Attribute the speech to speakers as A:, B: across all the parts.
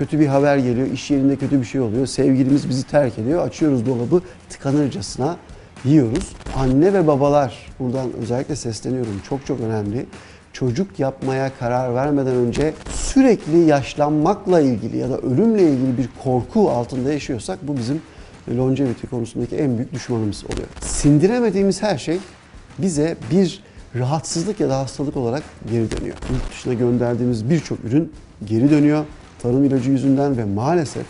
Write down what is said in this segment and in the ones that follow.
A: kötü bir haber geliyor, iş yerinde kötü bir şey oluyor, sevgilimiz bizi terk ediyor. Açıyoruz dolabı tıkanırcasına yiyoruz. Anne ve babalar buradan özellikle sesleniyorum çok çok önemli. Çocuk yapmaya karar vermeden önce sürekli yaşlanmakla ilgili ya da ölümle ilgili bir korku altında yaşıyorsak bu bizim longevity konusundaki en büyük düşmanımız oluyor. Sindiremediğimiz her şey bize bir rahatsızlık ya da hastalık olarak geri dönüyor. Yurt dışına gönderdiğimiz birçok ürün geri dönüyor. Tarım ilacı yüzünden ve maalesef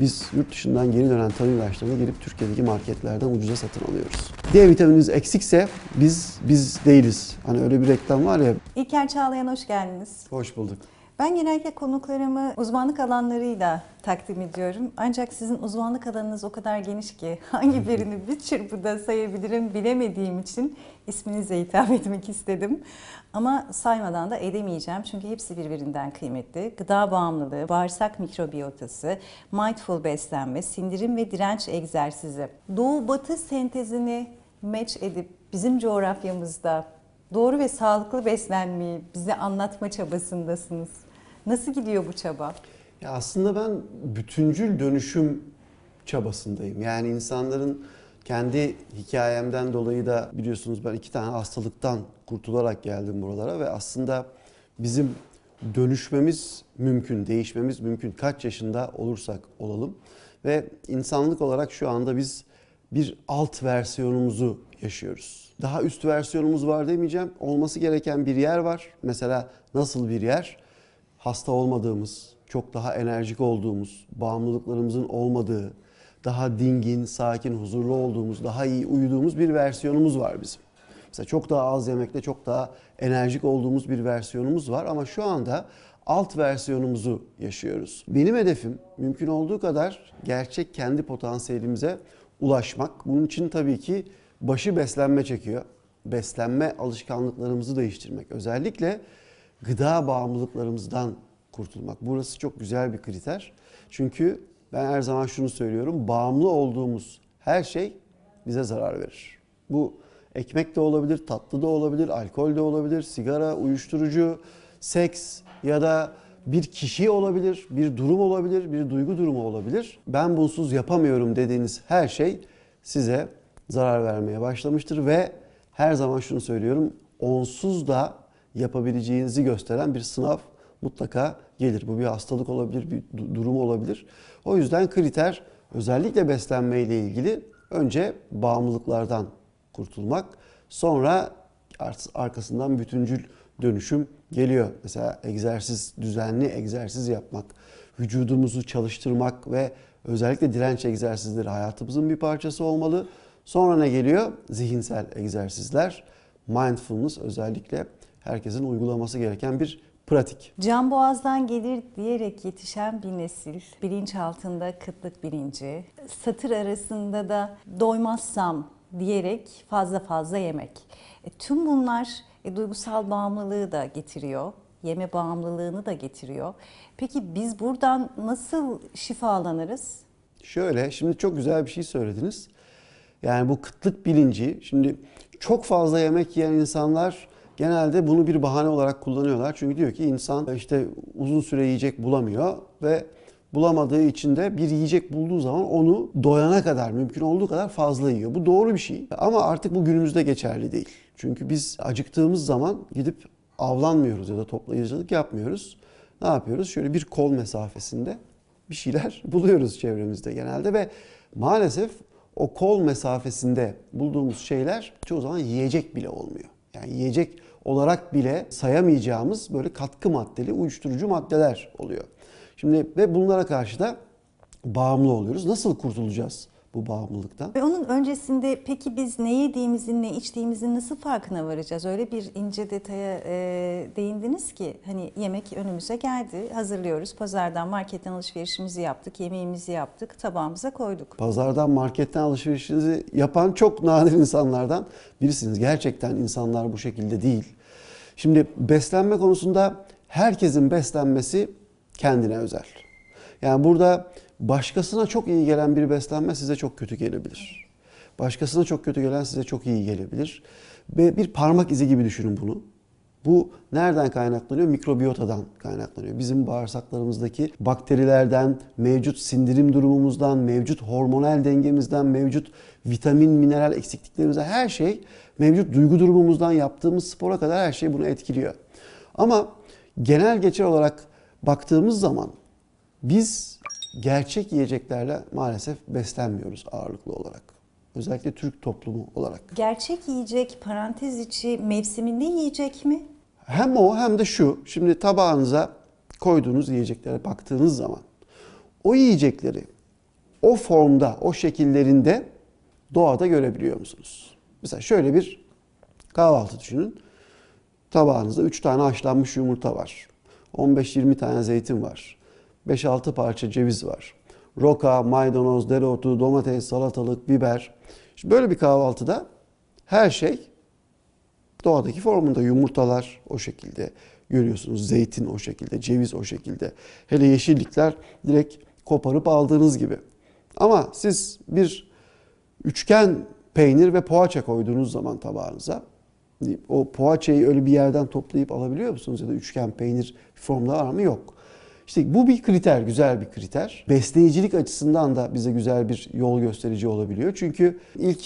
A: biz yurt dışından geri dönen tarım ilaçlarını gelip Türkiye'deki marketlerden ucuza satın alıyoruz. D vitamininiz eksikse biz biz değiliz. Hani öyle bir reklam var ya.
B: İlker Çağlayan hoş geldiniz.
A: Hoş bulduk.
B: Ben genellikle konuklarımı uzmanlık alanlarıyla takdim ediyorum. Ancak sizin uzmanlık alanınız o kadar geniş ki hangi birini bir çırpıda sayabilirim bilemediğim için isminize hitap etmek istedim. Ama saymadan da edemeyeceğim çünkü hepsi birbirinden kıymetli. Gıda bağımlılığı, bağırsak mikrobiyotası, mindful beslenme, sindirim ve direnç egzersizi. Doğu-batı sentezini match edip bizim coğrafyamızda doğru ve sağlıklı beslenmeyi bize anlatma çabasındasınız. Nasıl gidiyor bu çaba?
A: Ya aslında ben bütüncül dönüşüm çabasındayım. Yani insanların kendi hikayemden dolayı da biliyorsunuz ben iki tane hastalıktan kurtularak geldim buralara ve aslında bizim dönüşmemiz mümkün, değişmemiz mümkün. Kaç yaşında olursak olalım ve insanlık olarak şu anda biz bir alt versiyonumuzu yaşıyoruz. Daha üst versiyonumuz var demeyeceğim. Olması gereken bir yer var. Mesela nasıl bir yer? Hasta olmadığımız, çok daha enerjik olduğumuz, bağımlılıklarımızın olmadığı, daha dingin, sakin, huzurlu olduğumuz, daha iyi uyuduğumuz bir versiyonumuz var bizim. Mesela çok daha az yemekle çok daha enerjik olduğumuz bir versiyonumuz var ama şu anda alt versiyonumuzu yaşıyoruz. Benim hedefim mümkün olduğu kadar gerçek kendi potansiyelimize ulaşmak. Bunun için tabii ki başı beslenme çekiyor. Beslenme alışkanlıklarımızı değiştirmek. Özellikle gıda bağımlılıklarımızdan kurtulmak. Burası çok güzel bir kriter. Çünkü ben her zaman şunu söylüyorum. Bağımlı olduğumuz her şey bize zarar verir. Bu ekmek de olabilir, tatlı da olabilir, alkol de olabilir, sigara, uyuşturucu, seks ya da bir kişi olabilir, bir durum olabilir, bir duygu durumu olabilir. Ben bunsuz yapamıyorum dediğiniz her şey size zarar vermeye başlamıştır ve her zaman şunu söylüyorum. Onsuz da yapabileceğinizi gösteren bir sınav mutlaka gelir. Bu bir hastalık olabilir, bir du- durum olabilir. O yüzden kriter özellikle beslenme ile ilgili önce bağımlılıklardan kurtulmak, sonra arkasından bütüncül dönüşüm geliyor. Mesela egzersiz, düzenli egzersiz yapmak, vücudumuzu çalıştırmak ve özellikle direnç egzersizleri hayatımızın bir parçası olmalı. Sonra ne geliyor? Zihinsel egzersizler, mindfulness özellikle herkesin uygulaması gereken bir pratik.
B: Can boğazdan gelir diyerek yetişen bir nesil, bilinç altında kıtlık bilinci, satır arasında da doymazsam diyerek fazla fazla yemek. E, tüm bunlar e, duygusal bağımlılığı da getiriyor, yeme bağımlılığını da getiriyor. Peki biz buradan nasıl şifalanırız?
A: Şöyle, şimdi çok güzel bir şey söylediniz. Yani bu kıtlık bilinci, şimdi çok fazla yemek yiyen insanlar genelde bunu bir bahane olarak kullanıyorlar. Çünkü diyor ki insan işte uzun süre yiyecek bulamıyor ve bulamadığı için de bir yiyecek bulduğu zaman onu doyana kadar, mümkün olduğu kadar fazla yiyor. Bu doğru bir şey ama artık bu günümüzde geçerli değil. Çünkü biz acıktığımız zaman gidip avlanmıyoruz ya da toplayıcılık yapmıyoruz. Ne yapıyoruz? Şöyle bir kol mesafesinde bir şeyler buluyoruz çevremizde genelde ve maalesef o kol mesafesinde bulduğumuz şeyler çoğu zaman yiyecek bile olmuyor. Yani yiyecek olarak bile sayamayacağımız böyle katkı maddeli uyuşturucu maddeler oluyor. Şimdi ve bunlara karşı da bağımlı oluyoruz. Nasıl kurtulacağız bu bağımlılıktan?
B: Ve onun öncesinde peki biz ne yediğimizin, ne içtiğimizin nasıl farkına varacağız? Öyle bir ince detaya e, değindiniz ki hani yemek önümüze geldi, hazırlıyoruz. Pazardan, marketten alışverişimizi yaptık, yemeğimizi yaptık, tabağımıza koyduk.
A: Pazardan, marketten alışverişinizi yapan çok nadir insanlardan birisiniz. Gerçekten insanlar bu şekilde değil. Şimdi beslenme konusunda herkesin beslenmesi kendine özel. Yani burada başkasına çok iyi gelen bir beslenme size çok kötü gelebilir. Başkasına çok kötü gelen size çok iyi gelebilir. Ve bir parmak izi gibi düşünün bunu. Bu nereden kaynaklanıyor? Mikrobiyotadan kaynaklanıyor. Bizim bağırsaklarımızdaki bakterilerden, mevcut sindirim durumumuzdan, mevcut hormonal dengemizden, mevcut vitamin, mineral eksikliklerimizden her şey mevcut duygu durumumuzdan yaptığımız spora kadar her şey bunu etkiliyor. Ama genel geçer olarak baktığımız zaman biz gerçek yiyeceklerle maalesef beslenmiyoruz ağırlıklı olarak. Özellikle Türk toplumu olarak.
B: Gerçek yiyecek parantez içi mevsiminde yiyecek mi?
A: Hem o hem de şu. Şimdi tabağınıza koyduğunuz yiyeceklere baktığınız zaman o yiyecekleri o formda, o şekillerinde doğada görebiliyor musunuz? Mesela şöyle bir kahvaltı düşünün. Tabağınızda 3 tane haşlanmış yumurta var. 15-20 tane zeytin var. 5-6 parça ceviz var. Roka, maydanoz, dereotu, domates, salatalık, biber. Şimdi böyle bir kahvaltıda her şey doğadaki formunda yumurtalar o şekilde görüyorsunuz. Zeytin o şekilde, ceviz o şekilde. Hele yeşillikler direkt koparıp aldığınız gibi. Ama siz bir üçgen peynir ve poğaça koyduğunuz zaman tabağınıza o poğaçayı öyle bir yerden toplayıp alabiliyor musunuz? Ya da üçgen peynir formda var mı? Yok. İşte bu bir kriter, güzel bir kriter. Besleyicilik açısından da bize güzel bir yol gösterici olabiliyor. Çünkü ilk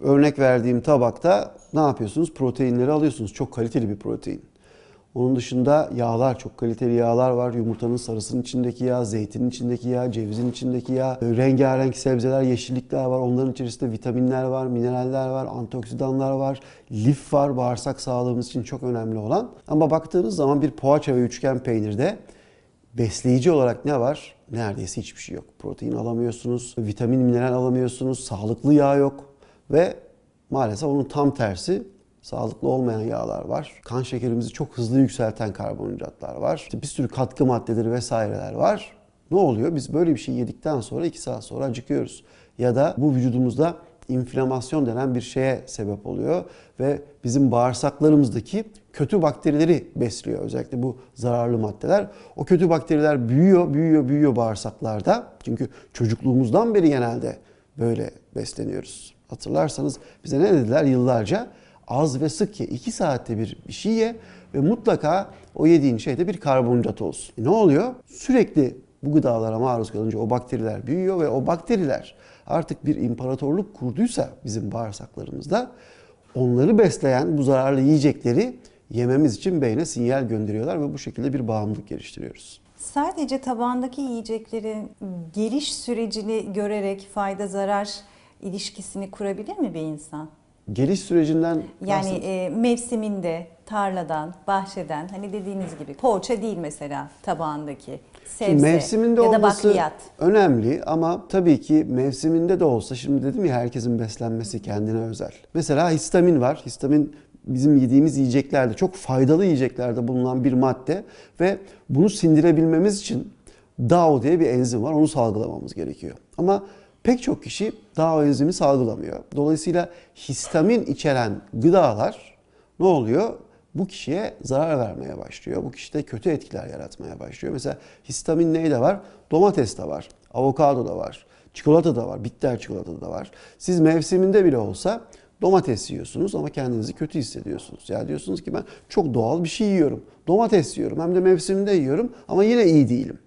A: örnek verdiğim tabakta ne yapıyorsunuz? Proteinleri alıyorsunuz. Çok kaliteli bir protein. Onun dışında yağlar, çok kaliteli yağlar var. Yumurtanın sarısının içindeki yağ, zeytinin içindeki yağ, cevizin içindeki yağ, rengarenk sebzeler, yeşillikler var. Onların içerisinde vitaminler var, mineraller var, antioksidanlar var, lif var, bağırsak sağlığımız için çok önemli olan. Ama baktığınız zaman bir poğaça ve üçgen peynirde besleyici olarak ne var? Neredeyse hiçbir şey yok. Protein alamıyorsunuz, vitamin, mineral alamıyorsunuz, sağlıklı yağ yok ve maalesef onun tam tersi sağlıklı olmayan yağlar var. Kan şekerimizi çok hızlı yükselten karbonhidratlar var. İşte bir sürü katkı maddeleri vesaireler var. Ne oluyor? Biz böyle bir şey yedikten sonra 2 saat sonra acıkıyoruz. Ya da bu vücudumuzda inflamasyon denen bir şeye sebep oluyor ve bizim bağırsaklarımızdaki kötü bakterileri besliyor. Özellikle bu zararlı maddeler. O kötü bakteriler büyüyor, büyüyor, büyüyor bağırsaklarda. Çünkü çocukluğumuzdan beri genelde böyle besleniyoruz. Hatırlarsanız bize ne dediler yıllarca? Az ve sık ye. 2 saatte bir bir şey ye ve mutlaka o yediğin şeyde bir karbonhidrat olsun. E ne oluyor? Sürekli bu gıdalara maruz kalınca o bakteriler büyüyor ve o bakteriler artık bir imparatorluk kurduysa bizim bağırsaklarımızda onları besleyen bu zararlı yiyecekleri yememiz için beyne sinyal gönderiyorlar ve bu şekilde bir bağımlılık geliştiriyoruz.
B: Sadece tabağındaki yiyeceklerin geliş sürecini görerek fayda zarar ilişkisini kurabilir mi bir insan?
A: Geliş sürecinden
B: Yani e, mevsiminde, tarladan, bahçeden hani dediğiniz gibi poğaça değil mesela tabağındaki sebze
A: Şimdi mevsiminde
B: ya da
A: olması
B: bakliyat.
A: önemli ama tabii ki mevsiminde de olsa şimdi dedim ya herkesin beslenmesi kendine özel. Mesela histamin var. Histamin bizim yediğimiz yiyeceklerde çok faydalı yiyeceklerde bulunan bir madde ve bunu sindirebilmemiz için DAO diye bir enzim var. Onu salgılamamız gerekiyor. Ama pek çok kişi DAO enzimi salgılamıyor. Dolayısıyla histamin içeren gıdalar ne oluyor? bu kişiye zarar vermeye başlıyor. Bu kişide kötü etkiler yaratmaya başlıyor. Mesela histamin neyde var? Domateste var, avokado da var, çikolata da var, bitter çikolata da var. Siz mevsiminde bile olsa domates yiyorsunuz ama kendinizi kötü hissediyorsunuz. Ya diyorsunuz ki ben çok doğal bir şey yiyorum. Domates yiyorum hem de mevsiminde yiyorum ama yine iyi değilim.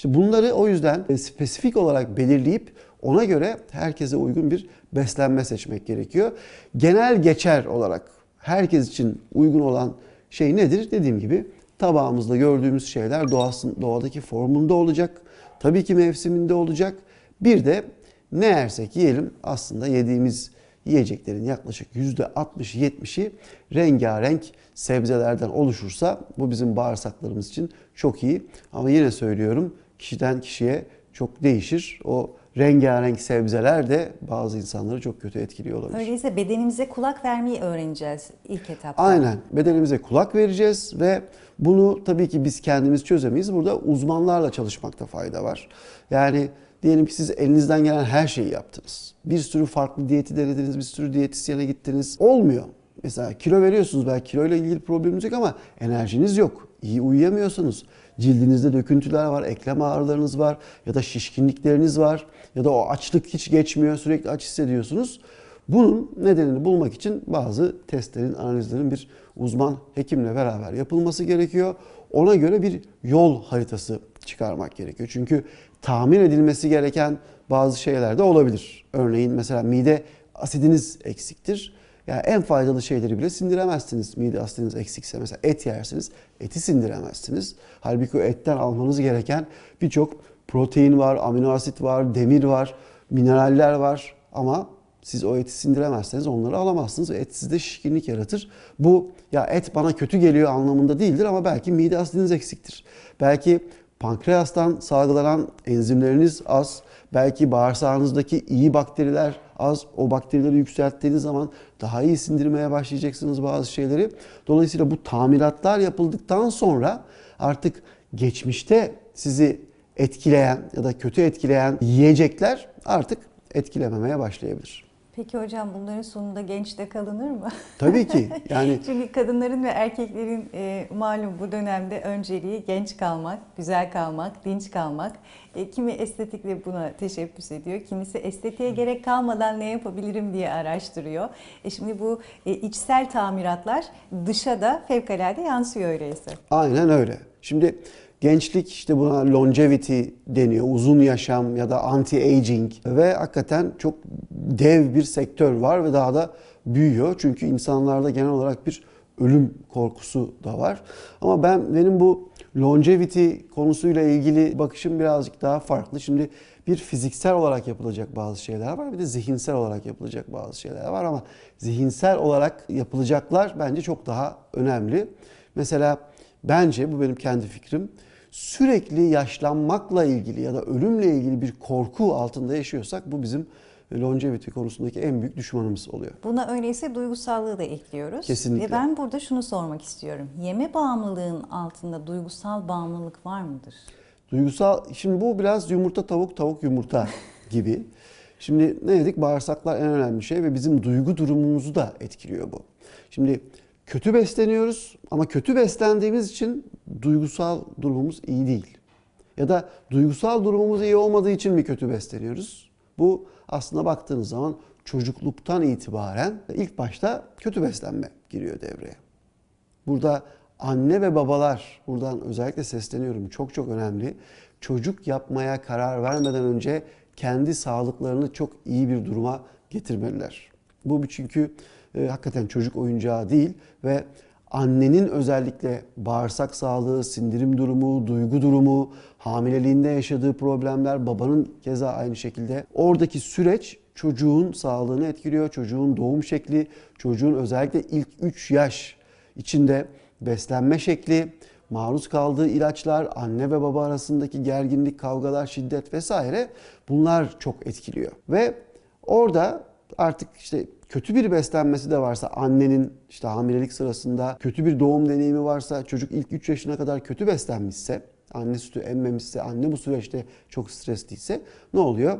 A: İşte bunları o yüzden spesifik olarak belirleyip ona göre herkese uygun bir beslenme seçmek gerekiyor. Genel geçer olarak herkes için uygun olan şey nedir? Dediğim gibi tabağımızda gördüğümüz şeyler doğasın, doğadaki formunda olacak. Tabii ki mevsiminde olacak. Bir de ne yersek yiyelim aslında yediğimiz yiyeceklerin yaklaşık %60-70'i rengarenk sebzelerden oluşursa bu bizim bağırsaklarımız için çok iyi. Ama yine söylüyorum kişiden kişiye çok değişir. O rengarenk sebzeler de bazı insanları çok kötü etkiliyor olabilir.
B: Öyleyse bedenimize kulak vermeyi öğreneceğiz ilk etapta.
A: Aynen. Bedenimize kulak vereceğiz ve bunu tabii ki biz kendimiz çözemeyiz. Burada uzmanlarla çalışmakta fayda var. Yani diyelim ki siz elinizden gelen her şeyi yaptınız. Bir sürü farklı diyeti denediniz, bir sürü diyetisyene gittiniz. Olmuyor. Mesela kilo veriyorsunuz belki kiloyla ilgili probleminiz yok ama enerjiniz yok. İyi uyuyamıyorsunuz. Cildinizde döküntüler var, eklem ağrılarınız var ya da şişkinlikleriniz var ya da o açlık hiç geçmiyor, sürekli aç hissediyorsunuz. Bunun nedenini bulmak için bazı testlerin, analizlerin bir uzman hekimle beraber yapılması gerekiyor. Ona göre bir yol haritası çıkarmak gerekiyor. Çünkü tahmin edilmesi gereken bazı şeyler de olabilir. Örneğin mesela mide asidiniz eksiktir. Yani en faydalı şeyleri bile sindiremezsiniz. Mide asidiniz eksikse mesela et yersiniz, eti sindiremezsiniz. Halbuki o etten almanız gereken birçok protein var, amino asit var, demir var, mineraller var ama siz o eti sindiremezseniz onları alamazsınız et sizde şişkinlik yaratır. Bu ya et bana kötü geliyor anlamında değildir ama belki mide asidiniz eksiktir. Belki pankreastan salgılanan enzimleriniz az, belki bağırsağınızdaki iyi bakteriler az. O bakterileri yükselttiğiniz zaman daha iyi sindirmeye başlayacaksınız bazı şeyleri. Dolayısıyla bu tamiratlar yapıldıktan sonra artık geçmişte sizi etkileyen ya da kötü etkileyen yiyecekler artık etkilememeye başlayabilir.
B: Peki hocam bunların sonunda gençte kalınır mı?
A: Tabii ki yani
B: Çünkü kadınların ve erkeklerin e, malum bu dönemde önceliği genç kalmak, güzel kalmak, dinç kalmak. E, kimi estetikle buna teşebbüs ediyor, kimisi estetiğe gerek kalmadan ne yapabilirim diye araştırıyor. E şimdi bu e, içsel tamiratlar dışa da fevkalade yansıyor öyleyse.
A: aynen öyle. Şimdi gençlik işte buna longevity deniyor. Uzun yaşam ya da anti-aging ve hakikaten çok dev bir sektör var ve daha da büyüyor. Çünkü insanlarda genel olarak bir ölüm korkusu da var. Ama ben benim bu longevity konusuyla ilgili bakışım birazcık daha farklı. Şimdi bir fiziksel olarak yapılacak bazı şeyler var bir de zihinsel olarak yapılacak bazı şeyler var ama zihinsel olarak yapılacaklar bence çok daha önemli. Mesela bence bu benim kendi fikrim sürekli yaşlanmakla ilgili ya da ölümle ilgili bir korku altında yaşıyorsak bu bizim longevity konusundaki en büyük düşmanımız oluyor.
B: Buna öyleyse duygusallığı da ekliyoruz.
A: Kesinlikle.
B: Ve ben burada şunu sormak istiyorum. Yeme bağımlılığın altında duygusal bağımlılık var mıdır?
A: Duygusal, şimdi bu biraz yumurta tavuk tavuk yumurta gibi. Şimdi ne dedik? Bağırsaklar en önemli şey ve bizim duygu durumumuzu da etkiliyor bu. Şimdi kötü besleniyoruz ama kötü beslendiğimiz için duygusal durumumuz iyi değil. Ya da duygusal durumumuz iyi olmadığı için mi kötü besleniyoruz? Bu aslında baktığınız zaman çocukluktan itibaren ilk başta kötü beslenme giriyor devreye. Burada anne ve babalar, buradan özellikle sesleniyorum çok çok önemli. Çocuk yapmaya karar vermeden önce kendi sağlıklarını çok iyi bir duruma getirmeliler. Bu çünkü e, hakikaten çocuk oyuncağı değil ve annenin özellikle bağırsak sağlığı, sindirim durumu, duygu durumu, hamileliğinde yaşadığı problemler, babanın keza aynı şekilde. Oradaki süreç çocuğun sağlığını etkiliyor, çocuğun doğum şekli, çocuğun özellikle ilk 3 yaş içinde beslenme şekli, maruz kaldığı ilaçlar, anne ve baba arasındaki gerginlik, kavgalar, şiddet vesaire bunlar çok etkiliyor. Ve orada artık işte kötü bir beslenmesi de varsa annenin işte hamilelik sırasında kötü bir doğum deneyimi varsa çocuk ilk 3 yaşına kadar kötü beslenmişse anne sütü emmemişse anne bu süreçte çok stresliyse ne oluyor?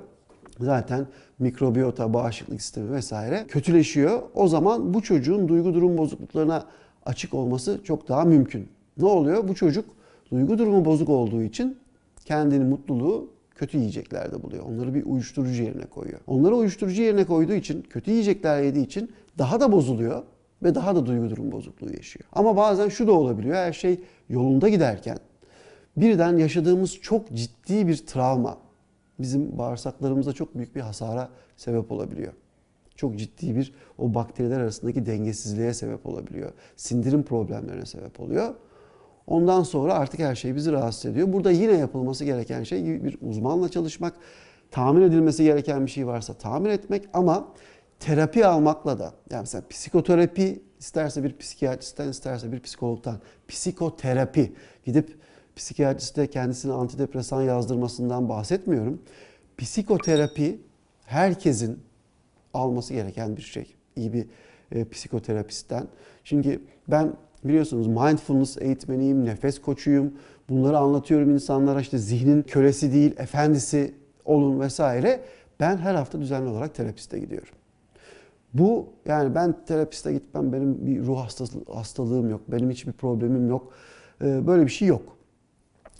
A: Zaten mikrobiyota, bağışıklık sistemi vesaire kötüleşiyor. O zaman bu çocuğun duygu durum bozukluklarına açık olması çok daha mümkün. Ne oluyor? Bu çocuk duygu durumu bozuk olduğu için kendini mutluluğu kötü yiyeceklerde buluyor. Onları bir uyuşturucu yerine koyuyor. Onları uyuşturucu yerine koyduğu için, kötü yiyecekler yediği için daha da bozuluyor ve daha da duygu durum bozukluğu yaşıyor. Ama bazen şu da olabiliyor. Her şey yolunda giderken birden yaşadığımız çok ciddi bir travma bizim bağırsaklarımıza çok büyük bir hasara sebep olabiliyor. Çok ciddi bir o bakteriler arasındaki dengesizliğe sebep olabiliyor. Sindirim problemlerine sebep oluyor. Ondan sonra artık her şey bizi rahatsız ediyor. Burada yine yapılması gereken şey bir uzmanla çalışmak, tahmin edilmesi gereken bir şey varsa tahmin etmek ama terapi almakla da yani mesela psikoterapi isterse bir psikiyatristten isterse bir psikologdan psikoterapi gidip psikiyatriste kendisine antidepresan yazdırmasından bahsetmiyorum. Psikoterapi herkesin alması gereken bir şey. İyi bir e, psikoterapistten. Çünkü ben biliyorsunuz mindfulness eğitmeniyim, nefes koçuyum. Bunları anlatıyorum insanlara işte zihnin kölesi değil, efendisi olun vesaire. Ben her hafta düzenli olarak terapiste gidiyorum. Bu yani ben terapiste gitmem benim bir ruh hastalığım yok. Benim hiçbir problemim yok. Ee, böyle bir şey yok.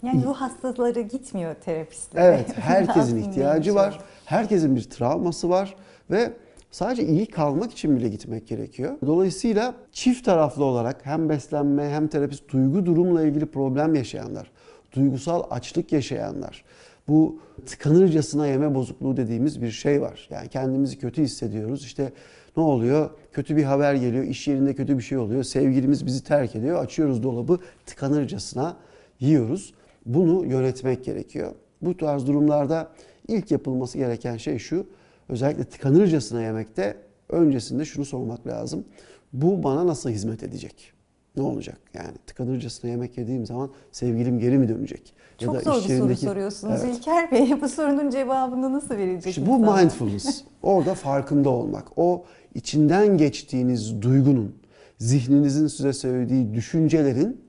B: Yani ruh hastaları gitmiyor terapistlere.
A: Evet, herkesin ihtiyacı var. Herkesin bir travması var ve Sadece iyi kalmak için bile gitmek gerekiyor. Dolayısıyla çift taraflı olarak hem beslenme hem terapist duygu durumla ilgili problem yaşayanlar, duygusal açlık yaşayanlar, bu tıkanırcasına yeme bozukluğu dediğimiz bir şey var. Yani kendimizi kötü hissediyoruz. İşte ne oluyor? Kötü bir haber geliyor, iş yerinde kötü bir şey oluyor. Sevgilimiz bizi terk ediyor. Açıyoruz dolabı tıkanırcasına yiyoruz. Bunu yönetmek gerekiyor. Bu tarz durumlarda ilk yapılması gereken şey şu. Özellikle tıkanırcasına yemekte öncesinde şunu sormak lazım. Bu bana nasıl hizmet edecek? Ne olacak? Yani tıkanırcasına yemek yediğim zaman sevgilim geri mi dönecek?
B: Çok
A: da
B: zor bir soru soruyorsunuz
A: Evet.
B: İlker Bey. Bu sorunun cevabını nasıl verecek
A: İşte bu
B: insanlar?
A: mindfulness. Orada farkında olmak. O içinden geçtiğiniz duygunun, zihninizin size söylediği düşüncelerin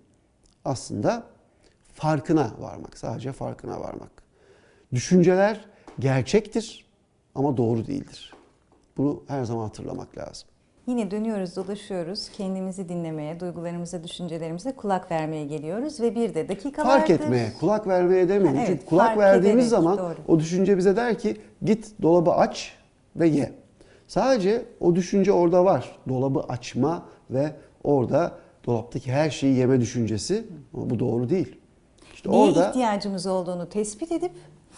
A: aslında farkına varmak. Sadece farkına varmak. Düşünceler gerçektir ama doğru değildir. Bunu her zaman hatırlamak lazım.
B: Yine dönüyoruz, dolaşıyoruz. Kendimizi dinlemeye, duygularımıza, düşüncelerimize kulak vermeye geliyoruz. Ve bir de dakika
A: Fark
B: vardır.
A: etmeye, kulak vermeye demeyin.
B: Evet,
A: Çünkü kulak verdiğimiz
B: ederek,
A: zaman
B: doğru.
A: o düşünce bize der ki git dolabı aç ve ye. Sadece o düşünce orada var. Dolabı açma ve orada dolaptaki her şeyi yeme düşüncesi. Ama bu doğru değil. İşte
B: Neye
A: orada
B: ihtiyacımız olduğunu tespit edip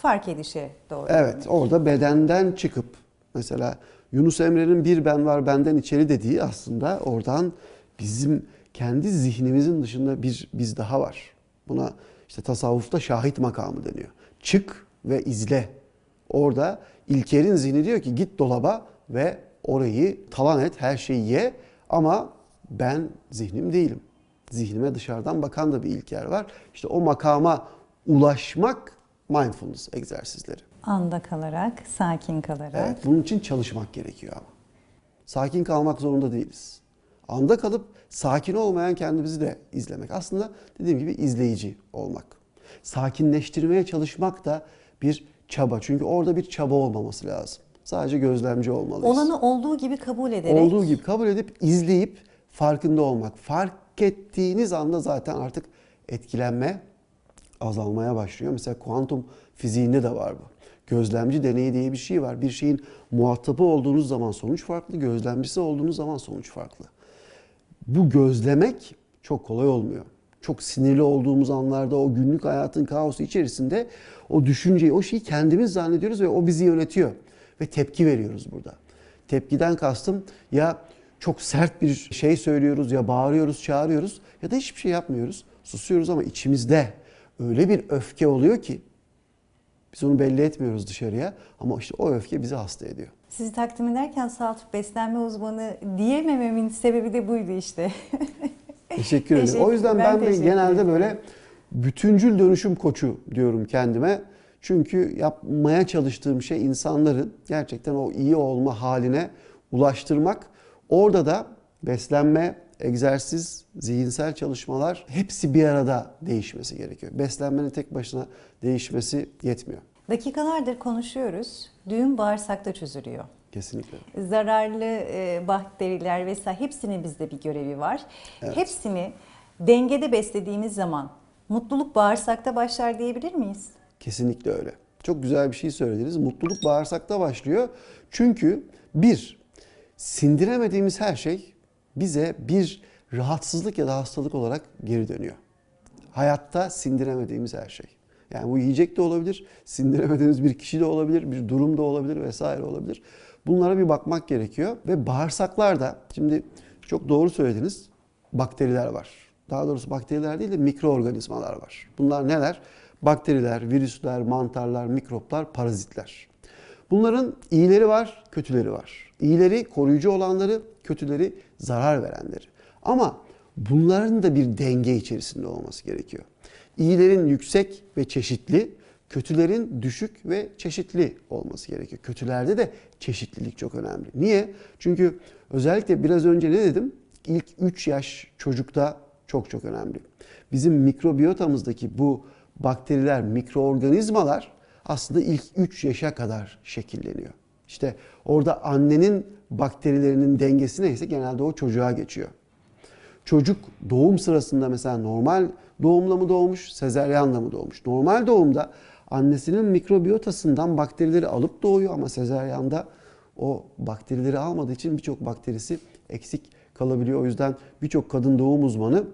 B: fark edişe doğru.
A: evet orada bedenden çıkıp mesela Yunus Emre'nin bir ben var benden içeri dediği aslında oradan bizim kendi zihnimizin dışında bir biz daha var. Buna işte tasavvufta şahit makamı deniyor. Çık ve izle. Orada İlker'in zihni diyor ki git dolaba ve orayı talan et, her şeyi ye ama ben zihnim değilim. Zihnime dışarıdan bakan da bir İlker var. İşte o makama ulaşmak mindfulness egzersizleri.
B: Anda kalarak, sakin kalarak.
A: Evet, bunun için çalışmak gerekiyor ama. Sakin kalmak zorunda değiliz. Anda kalıp sakin olmayan kendimizi de izlemek. Aslında dediğim gibi izleyici olmak. Sakinleştirmeye çalışmak da bir çaba. Çünkü orada bir çaba olmaması lazım. Sadece gözlemci olmalıyız.
B: Olanı olduğu gibi kabul ederek.
A: Olduğu gibi kabul edip izleyip farkında olmak. Fark ettiğiniz anda zaten artık etkilenme azalmaya başlıyor. Mesela kuantum fiziğinde de var bu. Gözlemci deneyi diye bir şey var. Bir şeyin muhatabı olduğunuz zaman sonuç farklı, gözlemcisi olduğunuz zaman sonuç farklı. Bu gözlemek çok kolay olmuyor. Çok sinirli olduğumuz anlarda o günlük hayatın kaosu içerisinde o düşünceyi, o şeyi kendimiz zannediyoruz ve o bizi yönetiyor. Ve tepki veriyoruz burada. Tepkiden kastım ya çok sert bir şey söylüyoruz ya bağırıyoruz, çağırıyoruz ya da hiçbir şey yapmıyoruz. Susuyoruz ama içimizde öyle bir öfke oluyor ki biz onu belli etmiyoruz dışarıya ama işte o öfke bizi hasta ediyor.
B: Sizi takdim ederken salt beslenme uzmanı diyemememin sebebi de buydu işte.
A: Teşekkür ederim.
B: Teşekkür-
A: O yüzden
B: ben
A: ben, genelde böyle bütüncül dönüşüm koçu diyorum kendime. Çünkü yapmaya çalıştığım şey insanların gerçekten o iyi olma haline ulaştırmak. Orada da beslenme, egzersiz, zihinsel çalışmalar hepsi bir arada değişmesi gerekiyor. Beslenmenin tek başına değişmesi yetmiyor.
B: Dakikalardır konuşuyoruz. Düğün bağırsakta çözülüyor.
A: Kesinlikle.
B: zararlı e, bakteriler vesaire hepsinin bizde bir görevi var. Hepsini dengede beslediğimiz zaman mutluluk bağırsakta başlar diyebilir miyiz?
A: Kesinlikle öyle. Çok güzel bir şey söylediniz. Mutluluk bağırsakta başlıyor. Çünkü bir, sindiremediğimiz her şey bize bir rahatsızlık ya da hastalık olarak geri dönüyor. Hayatta sindiremediğimiz her şey. Yani bu yiyecek de olabilir, sindiremediğimiz bir kişi de olabilir, bir durum da olabilir vesaire olabilir. Bunlara bir bakmak gerekiyor ve bağırsaklarda şimdi çok doğru söylediniz. Bakteriler var. Daha doğrusu bakteriler değil de mikroorganizmalar var. Bunlar neler? Bakteriler, virüsler, mantarlar, mikroplar, parazitler. Bunların iyileri var, kötüleri var. İyileri koruyucu olanları, kötüleri zarar verenleri. Ama bunların da bir denge içerisinde olması gerekiyor. İyilerin yüksek ve çeşitli, kötülerin düşük ve çeşitli olması gerekiyor. Kötülerde de çeşitlilik çok önemli. Niye? Çünkü özellikle biraz önce ne dedim? İlk 3 yaş çocukta çok çok önemli. Bizim mikrobiyotamızdaki bu bakteriler, mikroorganizmalar aslında ilk 3 yaşa kadar şekilleniyor. İşte orada annenin bakterilerinin dengesi neyse genelde o çocuğa geçiyor. Çocuk doğum sırasında mesela normal doğumla mı doğmuş, sezeryanla mı doğmuş? Normal doğumda annesinin mikrobiyotasından bakterileri alıp doğuyor ama sezeryanda o bakterileri almadığı için birçok bakterisi eksik kalabiliyor. O yüzden birçok kadın doğum uzmanı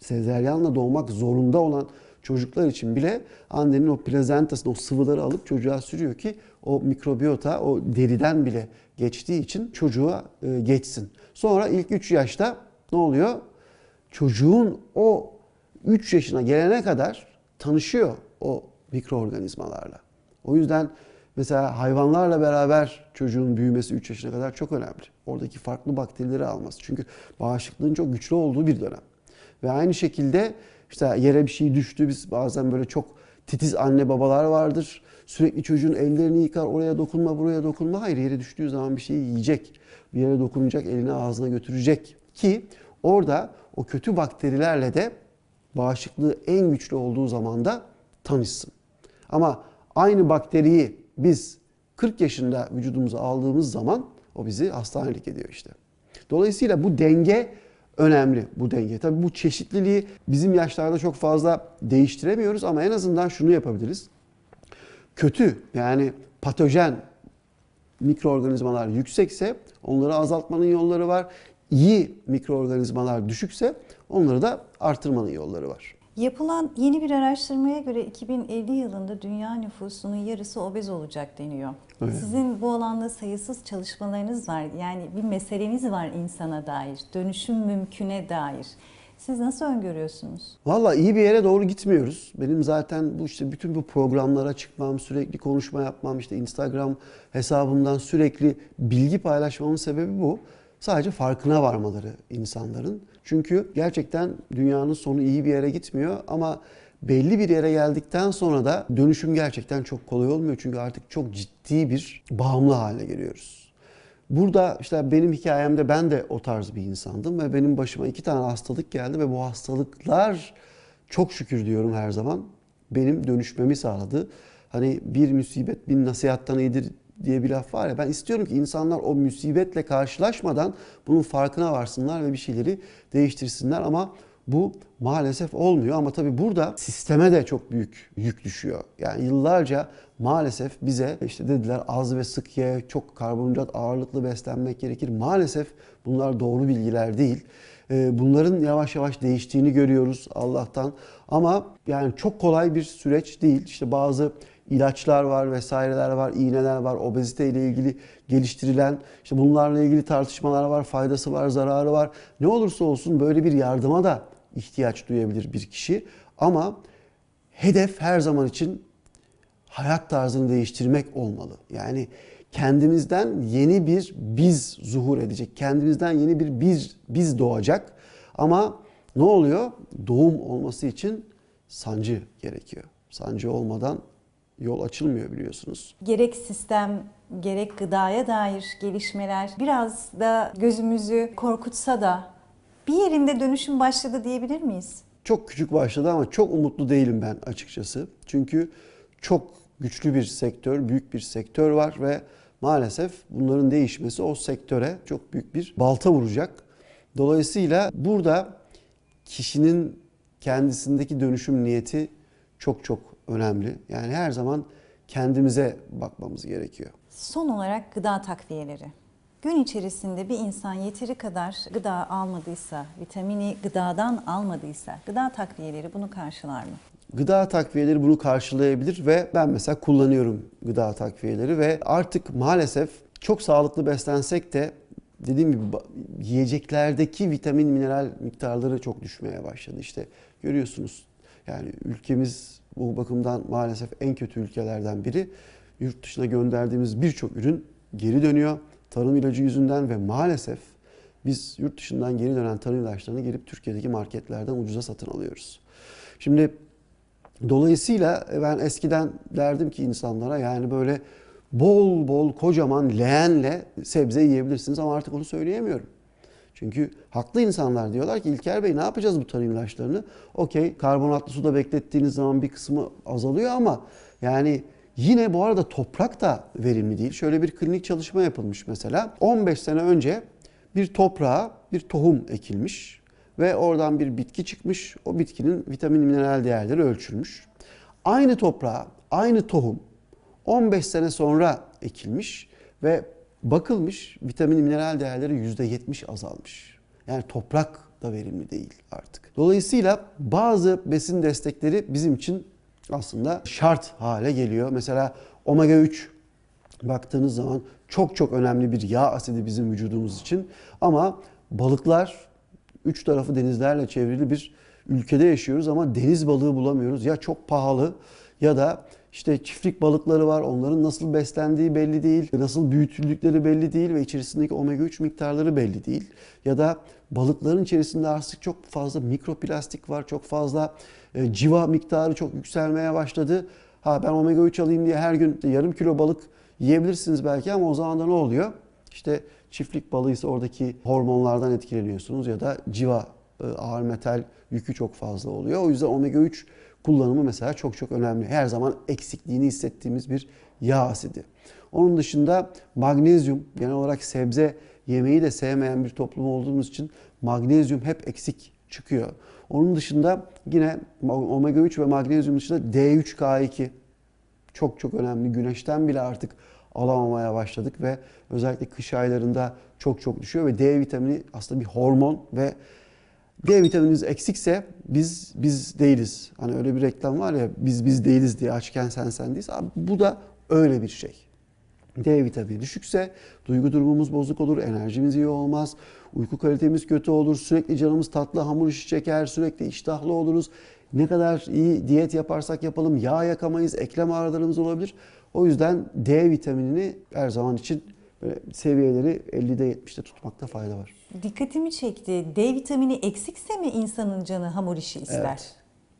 A: sezeryanla doğmak zorunda olan çocuklar için bile annenin o plazentasını, o sıvıları alıp çocuğa sürüyor ki o mikrobiyota o deriden bile geçtiği için çocuğa e, geçsin. Sonra ilk 3 yaşta ne oluyor? Çocuğun o 3 yaşına gelene kadar tanışıyor o mikroorganizmalarla. O yüzden mesela hayvanlarla beraber çocuğun büyümesi 3 yaşına kadar çok önemli. Oradaki farklı bakterileri alması. Çünkü bağışıklığın çok güçlü olduğu bir dönem. Ve aynı şekilde işte yere bir şey düştü. Biz bazen böyle çok titiz anne babalar vardır. Sürekli çocuğun ellerini yıkar. Oraya dokunma, buraya dokunma. Hayır yere düştüğü zaman bir şeyi yiyecek. Bir yere dokunacak, elini ağzına götürecek. Ki orada o kötü bakterilerle de bağışıklığı en güçlü olduğu zaman da tanışsın. Ama aynı bakteriyi biz 40 yaşında vücudumuza aldığımız zaman o bizi hastanelik ediyor işte. Dolayısıyla bu denge önemli bu denge. Tabii bu çeşitliliği bizim yaşlarda çok fazla değiştiremiyoruz ama en azından şunu yapabiliriz. Kötü yani patojen mikroorganizmalar yüksekse onları azaltmanın yolları var. İyi mikroorganizmalar düşükse onları da artırmanın yolları var.
B: Yapılan yeni bir araştırmaya göre 2050 yılında dünya nüfusunun yarısı obez olacak deniyor.
A: Evet.
B: Sizin bu alanda sayısız çalışmalarınız var. Yani bir meseleniz var insana dair, dönüşüm mümküne dair. Siz nasıl öngörüyorsunuz?
A: Valla iyi bir yere doğru gitmiyoruz. Benim zaten bu işte bütün bu programlara çıkmam, sürekli konuşma yapmam, işte Instagram hesabımdan sürekli bilgi paylaşmamın sebebi bu. Sadece farkına varmaları insanların. Çünkü gerçekten dünyanın sonu iyi bir yere gitmiyor ama belli bir yere geldikten sonra da dönüşüm gerçekten çok kolay olmuyor. Çünkü artık çok ciddi bir bağımlı hale geliyoruz. Burada işte benim hikayemde ben de o tarz bir insandım ve benim başıma iki tane hastalık geldi ve bu hastalıklar çok şükür diyorum her zaman benim dönüşmemi sağladı. Hani bir musibet bin nasihattan iyidir diye bir laf var ya ben istiyorum ki insanlar o musibetle karşılaşmadan bunun farkına varsınlar ve bir şeyleri değiştirsinler ama bu maalesef olmuyor ama tabii burada sisteme de çok büyük yük düşüyor. Yani yıllarca maalesef bize işte dediler az ve sık ye, çok karbonhidrat ağırlıklı beslenmek gerekir. Maalesef bunlar doğru bilgiler değil. Ee, Bunların yavaş yavaş değiştiğini görüyoruz Allah'tan. Ama yani çok kolay bir süreç değil. İşte bazı ilaçlar var vesaireler var, iğneler var, obezite ile ilgili geliştirilen, işte bunlarla ilgili tartışmalar var, faydası var, zararı var. Ne olursa olsun böyle bir yardıma da ihtiyaç duyabilir bir kişi. Ama hedef her zaman için hayat tarzını değiştirmek olmalı. Yani kendimizden yeni bir biz zuhur edecek. Kendimizden yeni bir biz, biz doğacak. Ama ne oluyor? Doğum olması için sancı gerekiyor. Sancı olmadan yol açılmıyor biliyorsunuz.
B: Gerek sistem, gerek gıdaya dair gelişmeler biraz da gözümüzü korkutsa da bir yerinde dönüşüm başladı diyebilir miyiz?
A: Çok küçük başladı ama çok umutlu değilim ben açıkçası. Çünkü çok güçlü bir sektör, büyük bir sektör var ve maalesef bunların değişmesi o sektöre çok büyük bir balta vuracak. Dolayısıyla burada kişinin kendisindeki dönüşüm niyeti çok çok önemli. Yani her zaman kendimize bakmamız gerekiyor.
B: Son olarak gıda takviyeleri. Gün içerisinde bir insan yeteri kadar gıda almadıysa, vitamini gıdadan almadıysa, gıda takviyeleri bunu karşılar mı?
A: Gıda takviyeleri bunu karşılayabilir ve ben mesela kullanıyorum gıda takviyeleri ve artık maalesef çok sağlıklı beslensek de dediğim gibi yiyeceklerdeki vitamin mineral miktarları çok düşmeye başladı. İşte görüyorsunuz yani ülkemiz bu bakımdan maalesef en kötü ülkelerden biri. Yurt dışına gönderdiğimiz birçok ürün geri dönüyor tarım ilacı yüzünden ve maalesef biz yurt dışından geri dönen tarım ilaçlarını gelip Türkiye'deki marketlerden ucuza satın alıyoruz. Şimdi Dolayısıyla ben eskiden derdim ki insanlara yani böyle bol bol kocaman leğenle sebze yiyebilirsiniz ama artık onu söyleyemiyorum. Çünkü haklı insanlar diyorlar ki İlker Bey ne yapacağız bu tarım ilaçlarını? Okey karbonatlı suda beklettiğiniz zaman bir kısmı azalıyor ama yani yine bu arada toprak da verimli değil. Şöyle bir klinik çalışma yapılmış mesela. 15 sene önce bir toprağa bir tohum ekilmiş ve oradan bir bitki çıkmış. O bitkinin vitamin mineral değerleri ölçülmüş. Aynı toprağa, aynı tohum 15 sene sonra ekilmiş ve bakılmış vitamin mineral değerleri %70 azalmış. Yani toprak da verimli değil artık. Dolayısıyla bazı besin destekleri bizim için aslında şart hale geliyor. Mesela omega 3 baktığınız zaman çok çok önemli bir yağ asidi bizim vücudumuz için. Ama balıklar üç tarafı denizlerle çevrili bir ülkede yaşıyoruz ama deniz balığı bulamıyoruz. Ya çok pahalı ya da işte çiftlik balıkları var. Onların nasıl beslendiği belli değil. Nasıl büyütüldükleri belli değil ve içerisindeki omega 3 miktarları belli değil. Ya da balıkların içerisinde artık çok fazla mikroplastik var. Çok fazla e, civa miktarı çok yükselmeye başladı. Ha ben omega 3 alayım diye her gün yarım kilo balık yiyebilirsiniz belki ama o zaman da ne oluyor? İşte çiftlik balığıysa oradaki hormonlardan etkileniyorsunuz ya da civa e, ağır metal yükü çok fazla oluyor. O yüzden omega 3 kullanımı mesela çok çok önemli. Her zaman eksikliğini hissettiğimiz bir yağ asidi. Onun dışında magnezyum genel olarak sebze yemeği de sevmeyen bir toplum olduğumuz için magnezyum hep eksik çıkıyor. Onun dışında yine omega 3 ve magnezyum dışında D3K2 çok çok önemli. Güneşten bile artık alamamaya başladık ve özellikle kış aylarında çok çok düşüyor ve D vitamini aslında bir hormon ve D vitamininiz eksikse biz biz değiliz. Hani öyle bir reklam var ya biz biz değiliz diye açken sen sen değiliz. Abi bu da öyle bir şey. D vitamini düşükse duygu durumumuz bozuk olur, enerjimiz iyi olmaz, uyku kalitemiz kötü olur, sürekli canımız tatlı hamur işi çeker, sürekli iştahlı oluruz. Ne kadar iyi diyet yaparsak yapalım yağ yakamayız, eklem ağrılarımız olabilir. O yüzden D vitaminini her zaman için böyle seviyeleri 50'de 70'te tutmakta fayda var.
B: Dikkatimi çekti. D vitamini eksikse mi insanın canı hamur işi ister?
A: Evet.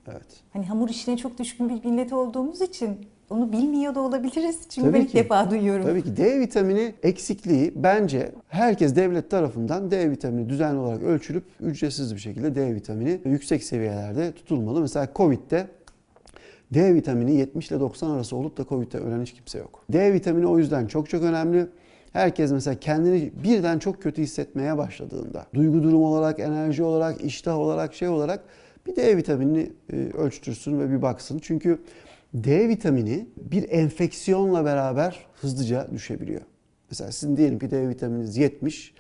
A: Evet.
B: Hani hamur işine çok düşkün bir millet olduğumuz için onu bilmiyor da olabiliriz. Çünkü
A: Tabii
B: ben ilk
A: ki.
B: defa duyuyorum.
A: Tabii ki D vitamini eksikliği bence herkes devlet tarafından D vitamini düzenli olarak ölçülüp ücretsiz bir şekilde D vitamini yüksek seviyelerde tutulmalı. Mesela Covid'de D vitamini 70 ile 90 arası olup da Covid'de ölen hiç kimse yok. D vitamini o yüzden çok çok önemli. Herkes mesela kendini birden çok kötü hissetmeye başladığında, duygu durumu olarak, enerji olarak, iştah olarak, şey olarak bir D vitaminini e, ölçtürsün ve bir baksın. Çünkü D vitamini bir enfeksiyonla beraber hızlıca düşebiliyor. Mesela sizin diyelim ki D vitamininiz 70.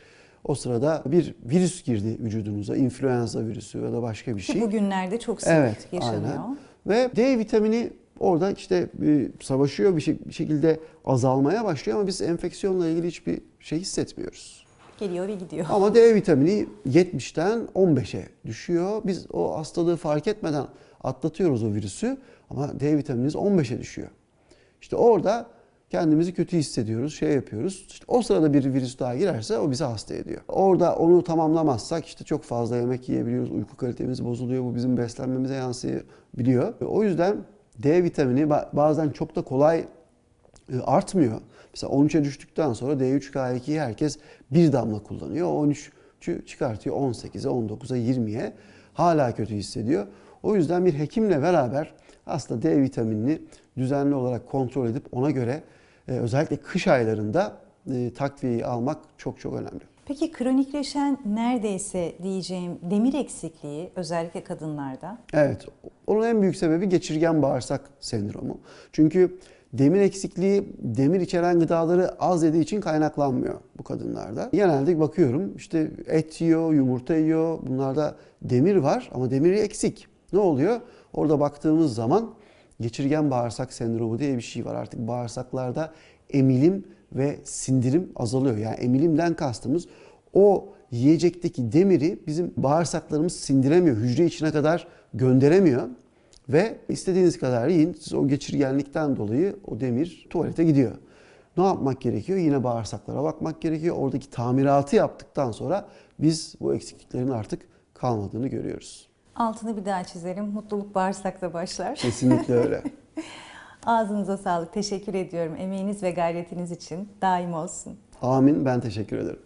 A: O sırada bir virüs girdi vücudunuza, influenza virüsü ya da başka bir şey.
B: bugünlerde çok sık
A: Evet,
B: yaşanıyor.
A: aynen. Ve D vitamini orada işte e, savaşıyor bir şey- bir şekilde azalmaya başlıyor ama biz enfeksiyonla ilgili hiçbir şey hissetmiyoruz.
B: Geliyor ve gidiyor.
A: Ama D vitamini 70'ten 15'e düşüyor. Biz o hastalığı fark etmeden atlatıyoruz o virüsü ama D vitaminimiz 15'e düşüyor. İşte orada kendimizi kötü hissediyoruz, şey yapıyoruz. İşte o sırada bir virüs daha girerse o bizi hasta ediyor. Orada onu tamamlamazsak işte çok fazla yemek yiyebiliyoruz, uyku kalitemiz bozuluyor, bu bizim beslenmemize yansıyabiliyor. O yüzden D vitamini ba- bazen çok da kolay e, artmıyor. Mesela 13'e düştükten sonra D3K2'yi herkes bir damla kullanıyor. O 13'ü çıkartıyor 18'e, 19'a, 20'ye. Hala kötü hissediyor. O yüzden bir hekimle beraber aslında D vitaminini düzenli olarak kontrol edip ona göre e, özellikle kış aylarında e, takviyeyi almak çok çok önemli.
B: Peki kronikleşen neredeyse diyeceğim demir eksikliği özellikle kadınlarda.
A: Evet, onun en büyük sebebi geçirgen bağırsak sendromu. Çünkü demir eksikliği demir içeren gıdaları az yediği için kaynaklanmıyor bu kadınlarda. Genelde bakıyorum işte et yiyor, yumurta yiyor. Bunlarda demir var ama demiri eksik. Ne oluyor? Orada baktığımız zaman geçirgen bağırsak sendromu diye bir şey var. Artık bağırsaklarda emilim ve sindirim azalıyor. Yani emilimden kastımız o yiyecekteki demiri bizim bağırsaklarımız sindiremiyor. Hücre içine kadar gönderemiyor. Ve istediğiniz kadar yiyin. Siz o geçirgenlikten dolayı o demir tuvalete gidiyor. Ne yapmak gerekiyor? Yine bağırsaklara bakmak gerekiyor. Oradaki tamiratı yaptıktan sonra biz bu eksikliklerin artık kalmadığını görüyoruz.
B: Altını bir daha çizelim. Mutluluk bağırsakta başlar.
A: Kesinlikle öyle.
B: Ağzınıza sağlık. Teşekkür ediyorum. Emeğiniz ve gayretiniz için daim olsun.
A: Amin. Ben teşekkür ederim.